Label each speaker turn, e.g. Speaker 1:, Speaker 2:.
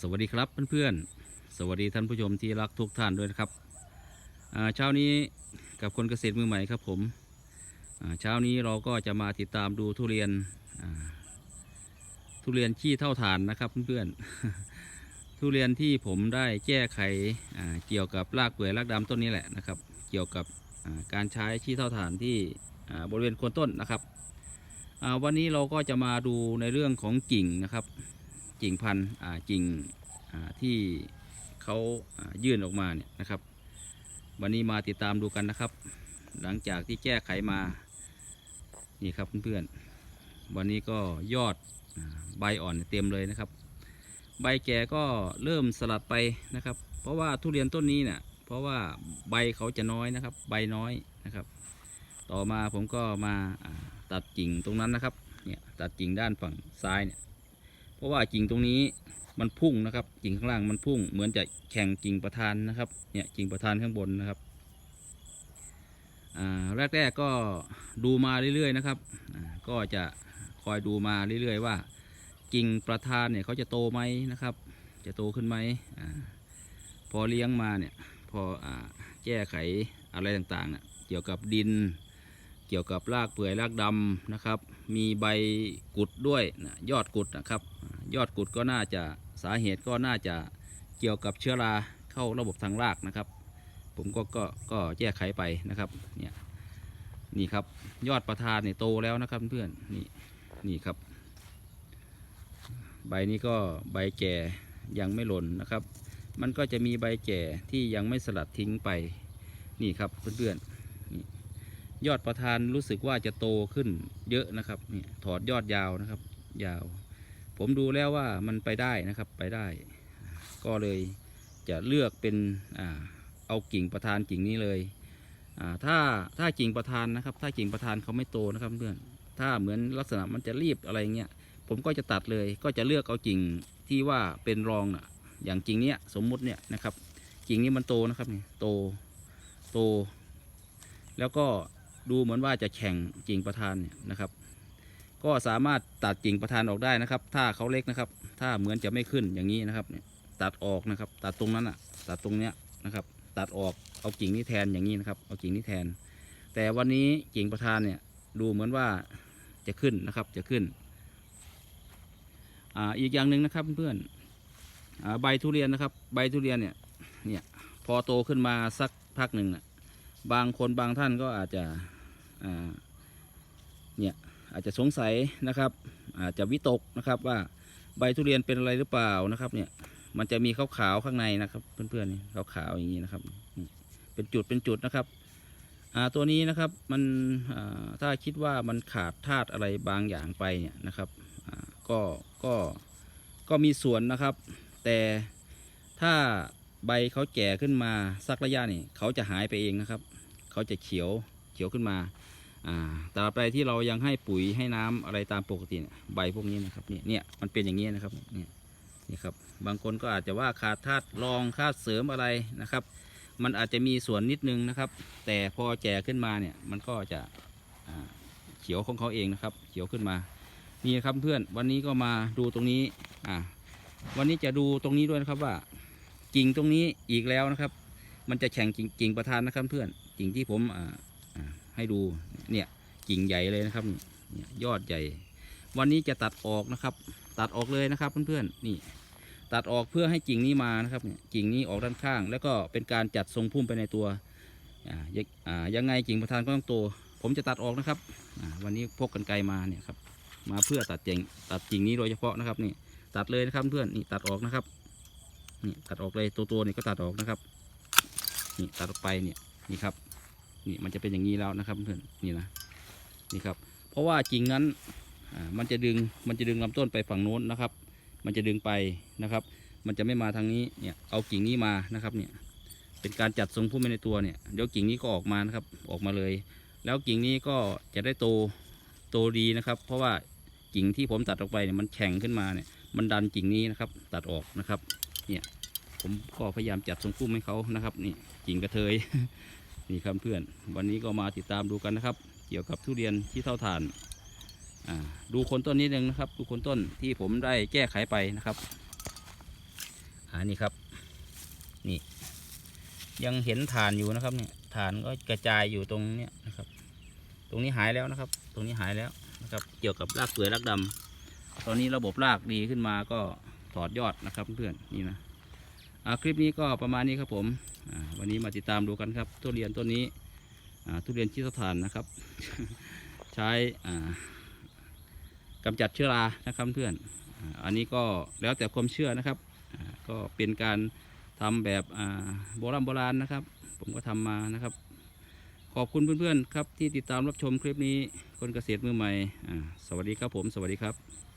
Speaker 1: สวัสดีครับเพื่อนๆ สวัสดีท่านผู้ชมที่รักทุกท่านด้วยนะครับเช้านี้กับคนเกษตรมือใหม่ครับผมเช้านี้เราก็จะมาติดตามดูทุเรียนทุเรียนขี้เท่าฐานนะครับเพื่อนๆทุเรียนที่ผมได้แก้ไขเกี่ยวกับรากเปื่อยรากดำต้นนี้แหละนะครับ เกี่ยวกับการใช้ขี้เท่าฐานที่บริเวณโคนต้นนะครับวันนี้เราก็จะมาดูในเรื่องของกิ่งนะครับ กิ่งพันธุ์อ่ากิ่งอ่าที่เขาายื่นออกมาเนี่ยนะครับ วันนี้มาติดตามดูกันนะครับ หลังจากที่แก้ไขมานี่ครับเพื่อนๆวันนี้ก็ยอดอใบอ่อนเต็มเลยนะครับ ใบแก่ก็เริ่มสลัดไปนะครับ เพราะว่าทุเรียนต้นนี้เนี่ยเพราะว่าใบเขาจะน้อยนะครับ ใบน้อยนะครับ ต่อมาผมก็มาอ่าตัดกิ่งตรงนั้นนะครับเนี่ยตัดกิ่งด้านฝั่งซ้ายเนี่ย เพราะว่ากิ่งตรงนี้มันพุ่งนะครับ กิ่งข้างล่างมันพุ่ง เหมือนจะแข่งกิ่งประธานนะครับ เนี่ยกิ่งประธานข้างบนนะครับอ่าแรกๆก็ดูมาเรื่อยๆนะครับ ก็จะคอยดูมาเรื่อยๆ ว่า กิ่งประธานเนี่ยเขาจะโตไหมนะครับ จะโตขึ้นไหมอพอเลี้ยงมาเนี่ยพออแก้ไขอะไรต่างๆเกี่ยวกับดิน เกี่ยวกับรากเปื่อยรากดำนะครับ มีใบกุดด้วยนะยอดกุดนะครับ ยอดกุดก็น่าจะสาเหตุก็น่าจะเกี่ยวกับเชื้อราเข้าระบบทางรากนะครับ ผมก็ก็ก็แก้ไขไปนะครับเนี่ยนี่ครับยอดประธานเนี่ยโตแล้วนะครับเพื่อนนี่นี่ครับ ใบนี้ก็ใบแก่ยังไม่หล่นนะครับ มันก็จะมีใบแก่ที่ยังไม่สลัดทิ้งไปนี่ครับเพื่อนๆ ยอดประธานรู้สึกว่าจะโตขึ้นเยอะนะครับนี่ถอดยอดยาวนะครับ ยาว ผมดูแล้วว่ามันไปได้นะครับไปได้ ก็เลยจะเลือกเป็นอเอากิ่งประธานกิ่งนี้เลยถ้าถ้ากิ่งประธานนะครับ ถ้ากิ่งประธานเขาไม่โตนะครับเพื่อนถ้าเหมือนลักษณะมันจะรีบอะไรเงี้ยผมก็จะตัดเลยก็จะเลือกเอากิ่งที่ว่าเป็นรองนะอย่างกิ่งเนี้ยสมมุติเนี่ยนะครับกิ่งนี้มันโตนะครับเนี่ยโตโต แล้วก็ ดูเหมือนว่าจะแข่งกิ่งประธานเนี่ยนะครับ ก็สามารถตัดกิ่งประธานออกได้นะครับ ถ้าเขาเล็กนะครับ ถ้าเหมือนจะไม่ขึ้นอย่างนี้นะครับเนี่ยตัดออกนะครับ ตัดตรงนั้นอะ ตัดตรงเนี้ยนะครับ ตัดออกเอากิ่งนี้แทนอย่างนี้นะครับ เอากิ่งนี้แทน แต่วันนี้กิ่งประธานเนี่ยดูเหมือนว่าจะขึ้นนะครับจะขึ้นอ่าอีกอย่างหนึ่งนะครับเพื่อนๆอ่าใบทุเรียนนะครับ ใบทุเรียนเนี่ยเนี่ยพอโตขึ้นมาสักพักหนึ่งน่ะ บางคนบางท่านก็อาจจะเนี่ยอาจจะสงสัยนะครับ อาจจะวิตกนะครับว่าใบทุเรียนเป็นอะไรหรือเปล่านะครับเนี่ยมันจะมีขาวๆข้างในนะครับเพื่อนๆนี่ขาวๆอย่างนี้นะครับเป็นจุดเป็นจุดนะครับตัวนี้นะครับมันถ้าคิดว่ามันขาดธาตุอะไรบางอย่างไปเนี่ยนะครับก็ก็ก็มีส่วนนะครับ แต่ถ้าใบเขาแก่ขึ้นมาสักระยะนี่เขาจะหายไปเองนะครับ เขาจะเขียวเขียวขึ้นมาอ่าตราบใดที่เรายังให้ปุ๋ยให้น้ำอะไรตามปกติใบพวกนี้นะครับเนี่ยเนี่ยมันเป็นอย่างนี้นะครับเนี่ยนี่ครับบางคนก็อาจจะว่าขาดธาตุรองธาตุเสริมอะไรนะครับ มันอาจจะมีส่วนนิดนึงนะครับ แต่พอแจกขึ้นมาเนี่ยมันก็จะเขียวของเขาเองนะครับ เขียวขึ้นมานี่ครับเพื่อนวันนี้ก็มาดูตรงนี้อ่าวันนี้จะดูตรงนี้ด้วยนะครับว่ากิ่งตรงนี้อีกแล้วนะครับ มันจะแข่งกิ่งประธานนะครับเพื่อน กิ่งที่ผมให้ดูเนี่ยกิ่งใหญ่เลยนะครับยอดใหญ่ วันนี้จะตัดออกนะครับ ตัดออกเลยนะครับเพื่อนๆนี่ ตัดออกเพื่อให้กิ่งนี้มานะครับกิ่งนี้ออกด้านข้าง แล้วก็เป็นการจัดทรงพุ่มไปในตัวอยังอ่างไงกิ่งประธานก็ต้องโต ผมจะตัดออกนะครับวันนี้พกกันไกลมาเนี่ยครับมาเพื่อตัดเจงตัดกิ่งนี้โดยเฉพาะนะครับนี่ตัดเลยนะครับเพื่อนนี่ตัดออกนะครับนี่ตัดออกเลยตัวตัวๆนี่ก็ตัดออกนะครับนี่ตัดออกไปเนี่ยนี่ครับ นี่มันจะเป็นอย่างนี้แล้วนะครับเพื่อนนี่นะนี่ครับ เพราะว่ากิ่งนั้นมันจะดึงมันจะดึงลำต้นไปฝั่งโน้นนะครับ มันจะดึงไปนะครับ มันจะไม่มาทางนี้เนี่ยเอากิ่งนี้มานะครับเนี่ยเป็นการจัดทรงพุ่มในตัวเนี่ยเดี๋ยวกิ่งนี้ก็ออกมานะครับออกมาเลย แล้วกิ่งนี้ก็จะได้โตโตดีนะครับ เพราะว่ากิ่งที่ผมตัดออกไปเนี่ยมันแข็งขึ้นมาเนี่ยมันดันกิ่งนี้นะครับ ตัดออกนะครับเนี่ยผมก็พยายามจัดทรงพุ่มให้เขานะครับนี่กิ่งกระเทย นี่ครับเพื่อน วันนี้ก็มาติดตามดูกันนะครับ เกี่ยวกับทุเรียนที่เท่าฐานดูคนต้นนิดนึงนะครับ ดูคนต้นที่ผมได้แก้ไขไปนะครับอ่านี่ครับ นี่ ยังเห็นฐานอยู่นะครับเนี่ยฐานก็กระจายอยู่ตรงเนี้ยนะครับ ตรงนี้หายแล้วนะครับ ตรงนี้หายแล้วนะครับ เกี่ยวกับรากเปื่อยรากดำตอนนี้ระบบรากดีขึ้นมาก็ถอดยอดนะครับเพื่อนนี่นะคลิปนี้ก็ประมาณนี้ครับผม วันนี้มาติดตามดูกันครับทุเรียนต้นนี้ทุเรียนชิสถานนะครับ ใช้อ่ากำจัดเชื้อรานะครับเพื่อนอ,อันนี้ก็แล้วแต่ความเชื่อนะครับก็เป็นการทำแบบโบราณโบราณนะครับ ผมก็ทำมานะครับ ขอบคุณเพื่อนๆครับที่ติดตามรับชมคลิปนี้คนเกษตรมือใหม่สวัสดีครับผม สวัสดีครับ